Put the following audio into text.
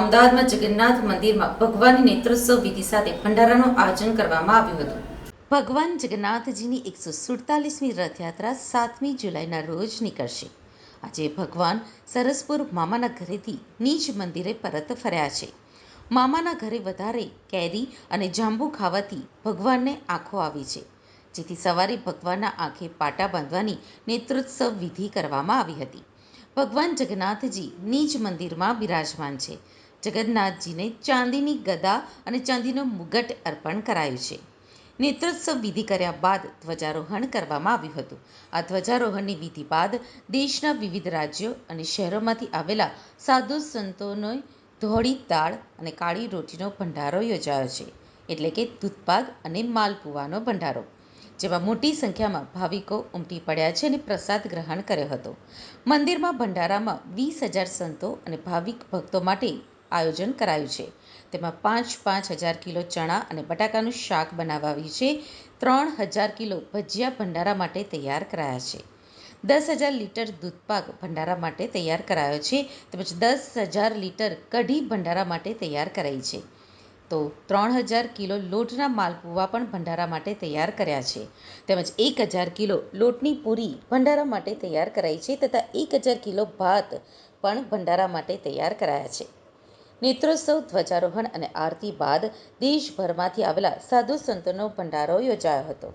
અમદાવાદમાં જગન્નાથ મંદિરમાં ભગવાનની નેત્રોત્સવ વિધિ સાથે ભંડારાનું આયોજન કરવામાં આવ્યું હતું. ભગવાન જગન્નાથજીની એકસો સુડતાલીસમી રથયાત્રા સાતમી જુલાઈના રોજ નીકળશે. આજે ભગવાન સરસપુર મામાના ઘરેથી નિજ મંદિરે પરત ફર્યા છે. મામાના ઘરે વધારે કેરી અને જાંબુ ખાવાથી ભગવાનને આંખો આવી છે. જેથી સવારે ભગવાનના આંખે પાટા બાંધવાની નેત્રોત્સવ વિધિ કરવામાં આવી હતી. ભગવાન જગન્નાથજી નિજ મંદિરમાં બિરાજમાન છે. જગન્નાથજીને ચાંદીની ગદા અને ચાંદીનો મુગટ અર્પણ કરાયું છે. નેત્રોત્સવ વિધિ કર્યા બાદ ધ્વજારોહણ કરવામાં આવ્યું હતું. આ ધ્વજારોહણની વિધિ બાદ દેશના વિવિધ રાજ્યો અને શહેરોમાંથી આવેલા સાધુ સંતોનો ધોળી દાળ અને કાળી રોટીનો ભંડારો યોજાયો છે. એટલે કે દૂધપાક અને માલપુવાનો ભંડારો, જેમાં મોટી સંખ્યામાં ભાવિકો ઉમટી પડ્યા છે અને પ્રસાદ ગ્રહણ કર્યો હતો. મંદિરમાં ભંડારામાં વીસ હજાર સંતો અને ભાવિક ભક્તો માટે આયોજન કરાયું છે. તેમાં પાંચ પાંચ હજાર કિલો ચણા અને બટાકાનું શાક બનાવાયું છે. ત્રણ હજાર કિલો ભજીયા ભંડારા માટે તૈયાર કરાયા છે. દસ હજાર લીટર દૂધપાક ભંડારા માટે તૈયાર કરાયો છે. તેમજ દસ હજાર લીટર કઢી ભંડારા માટે તૈયાર કરાઈ છે. તો ત્રણ હજાર કિલો લોટના માલપુવા પણ ભંડારા માટે તૈયાર કર્યા છે. તેમજ એક હજાર કિલો લોટની પૂરી ભંડારા માટે તૈયાર કરાઈ છે. તથા એક હજાર કિલો ભાત પણ ભંડારા માટે તૈયાર કરાયા છે. નેત્રોત્સવ ધ્વજારોહણ અને આરતી બાદ દેશભરમાંથી આવેલા સાધુ સંતોનો ભંડારો યોજાયો હતો.